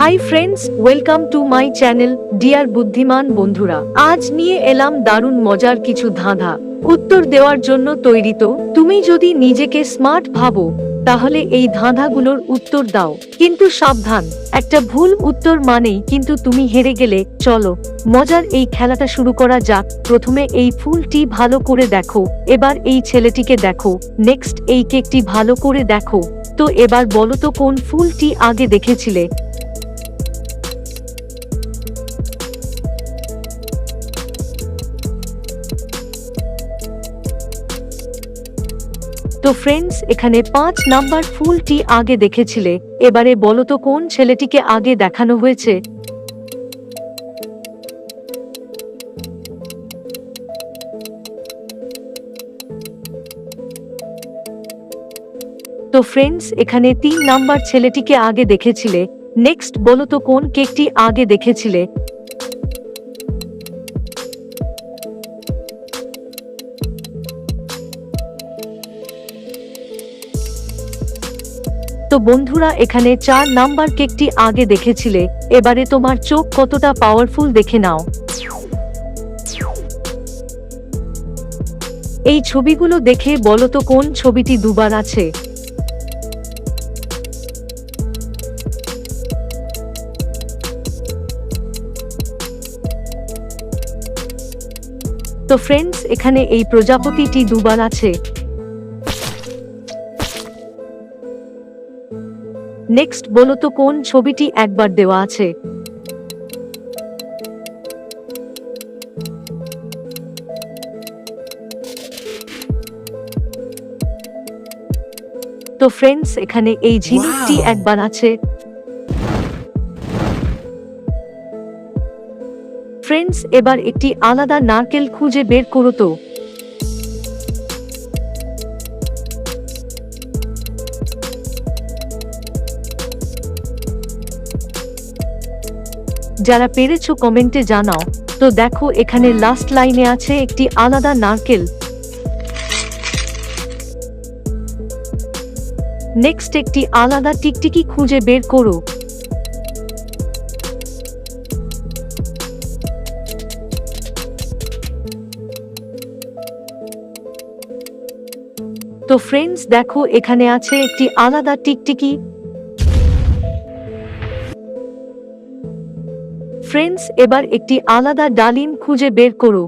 Hi friends welcome to my channel dear বুদ্ধিমান বন্ধুরা আজ নিয়ে এলাম দারুণ মজার কিছু ধাঁধা। উত্তর দেওয়ার জন্য তৈরি তো। তুমি যদি নিজেকে স্মার্ট ভাবো, তাহলে এই ধাঁধাগুলোর উত্তর দাও। কিন্তু সাবধান, একটা ভুল উত্তর মানেই কিন্তু তুমি হেরে গেলে, চলো, মজার এই খেলাটা শুরু করা যাক। প্রথমে এই ফুলটি ভালো করে দেখো, এবার এই ছেলেটিকে দেখো নেক্সট এই কেকটি ভালো করে দেখো। তো এবার বলো তো কোন ফুলটি আগে দেখেছিলে? তো ফ্রেন্ডস এখানে পাঁচ নাম্বার ফুলটি আগে দেখেছিলে। এবারে বলো তো কোন ছেলেটিকে আগে দেখানো হয়েছে? তো ফ্রেন্ডস এখানে তিন নাম্বার ছেলেটিকে আগে দেখেছিলে। নেক্সট বলো তো কোন কেকটি আগে দেখেছিলে? তো বন্ধুরা, এখানে চার নাম্বার কেকটি আগে দেখেছিলে, এবারে তোমার চোখ কতটা পাওয়ারফুল দেখে নাও। এই ছবিগুলো দেখে বলো তো কোন ছবিটি দুবার আছে? তো ফ্রেন্ডস এখানে এই প্রজাপতিটি দুবার আছে। নেক্সট বলো তো কোন ছবিটি একবার দেওয়া আছে? তো ফ্রেন্ডস এখানে এই ঝিনুকটি একবার আছে। ফ্রেন্ডস এবার একটি আলাদা নারকেল খুঁজে বের করো তো। যারা পেরেছ কমেন্টে জানাও। তো দেখো, এখানে লাস্ট লাইনে আছে একটি আলাদা নারকেল। নেক্সট একটি আলাদা টিকটিকি খুঁজে বের করো। তো ফ্রেন্ডস দেখো, এখানে আছে একটি আলাদা টিকটিকি। ফ্রেন্ডস, এবার একটি আলাদা ডালিম খুঁজে বের করো।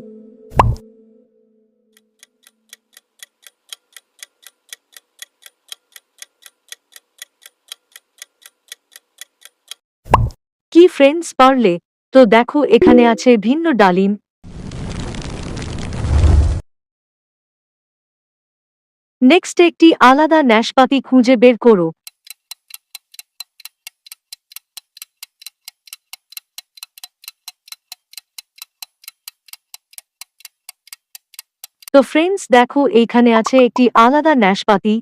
কি ফ্রেন্ডস পারলে? তো দেখো, এখানে আছে ভিন্ন ডালিম। নেক্সট একটি আলাদা ন্যাশপাতি খুঁজে বের করো। তো ফ্রেন্ডস দেখো, এইখানে আছে একটি আলাদা ন্যাশপাতি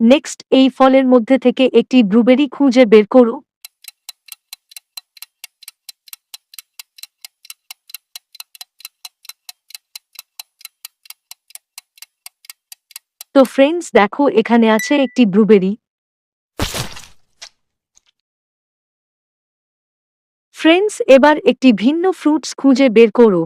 নেক্সট এই ফলের মধ্যে থেকে একটি ব্লুবেরি খুঁজে বের করো। তো ফ্রেন্ডস দেখো, এখানে আছে একটি ব্লুবেরি ফ্রেন্ডস এবার একটি ভিন্ন ফ্রুটস খুঁজে বের করো।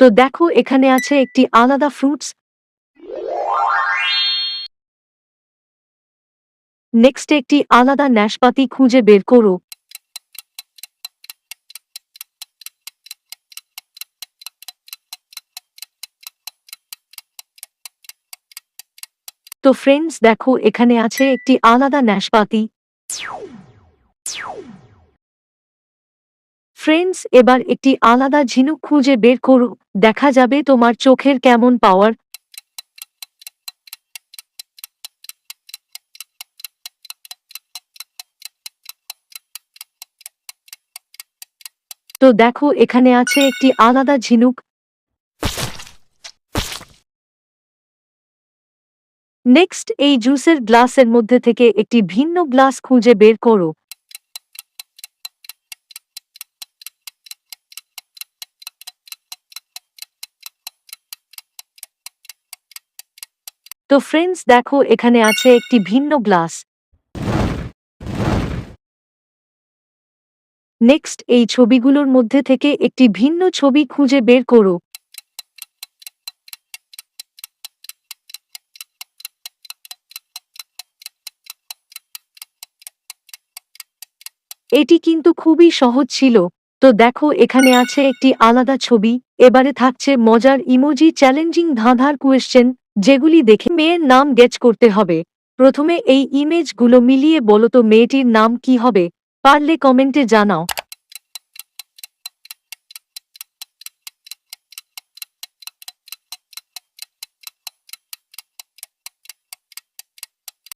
তো দেখো, এখানে আছে একটি আলাদা ফ্রুটস নেক্সট একটি আলাদা ন্যাশপাতি খুঁজে বের করো। তো ফ্রেন্ডস দেখো, এখানে আছে একটি আলাদা ন্যাশপাতি ফ্রেন্ডস এবার একটি আলাদা ঝিনুক খুঁজে বের করো। দেখা যাবে তোমার চোখের কেমন পাওয়ার তো দেখো, এখানে আছে একটি আলাদা ঝিনুক। নেক্সট এই জুসের গ্লাসের মধ্যে থেকে একটি ভিন্ন গ্লাস খুঁজে বের করো। তো ফ্রেন্ডস দেখো, এখানে আছে একটি ভিন্ন গ্লাস। নেক্সট এই ছবিগুলোর মধ্যে থেকে একটি ভিন্ন ছবি খুঁজে বের করো। এটি কিন্তু খুবই সহজ ছিল। তো দেখো, এখানে আছে একটি আলাদা ছবি। এবারে থাকছে মজার ইমোজি চ্যালেঞ্জিং ধাঁধার কোয়েশ্চেন, যেগুলি দেখে মেয়ের নাম গেচ করতে হবে। প্রথমে এই ইমেজগুলো মিলিয়ে বলো তো মেয়েটির নাম কি হবে? পারলে কমেন্টে জানাও।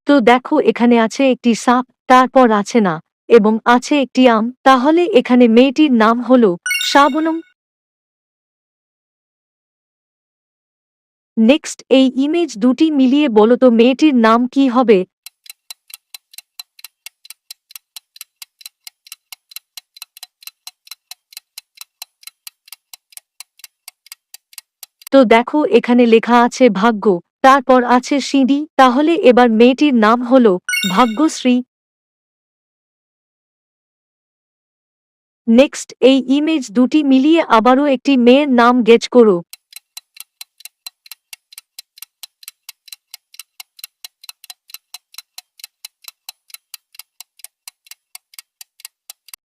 তো দেখো, এখানে আছে একটি সাপ, তারপর আছে না। এবং আছে একটি আম, তাহলে এখানে মেয়েটির নাম হল শ্রাবণম নেক্সট, এই ইমেজ দুটি মিলিয়ে বলো তো মেয়েটির নাম কি হবে? তো দেখো, এখানে লেখা আছে ভাগ্য, তারপর আছে সিঁড়ি, তাহলে এবার মেয়েটির নাম হল ভাগ্যশ্রী। নেক্সট এই ইমেজ দুটি মিলিয়ে আবারও একটি মেয়ের নাম গেজ করো।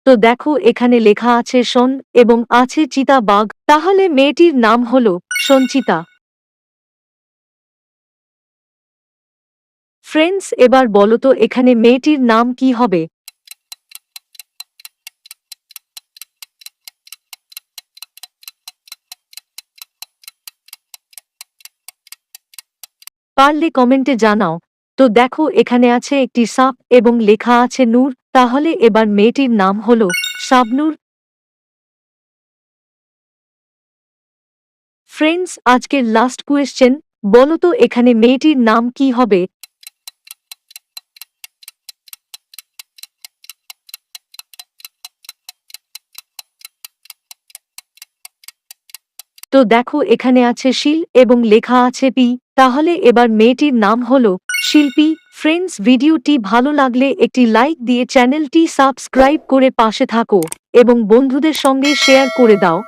তো দেখো, এখানে লেখা আছে শন এবং আছে চিতা বাঘ। তাহলে মেয়েটির নাম হল সঞ্চিতা। ফ্রেন্ডস এবার বলো তো, এখানে মেয়েটির নাম কি হবে? পারলে কমেন্টে জানাও। তো দেখো, এখানে আছে একটি সাপ এবং লেখা আছে নূর। তাহলে এবার মেয়েটির নাম হল শাবনূর। ফ্রেন্ডস, আজকের লাস্ট কোয়েশ্চেন বলো তো, এখানে মেয়েটির নাম কি হবে? তো দেখো, এখানে আছে শিল এবং লেখা আছে পি। তাহলে এবার মেয়েটির নাম হল শিল্পী, ফ্রেন্ডস ভিডিওটি ভালো লাগলে একটি লাইক দিয়ে চ্যানেলটি সাবস্ক্রাইব করে পাশে থাকো এবং বন্ধুদের সঙ্গে শেয়ার করে দাও।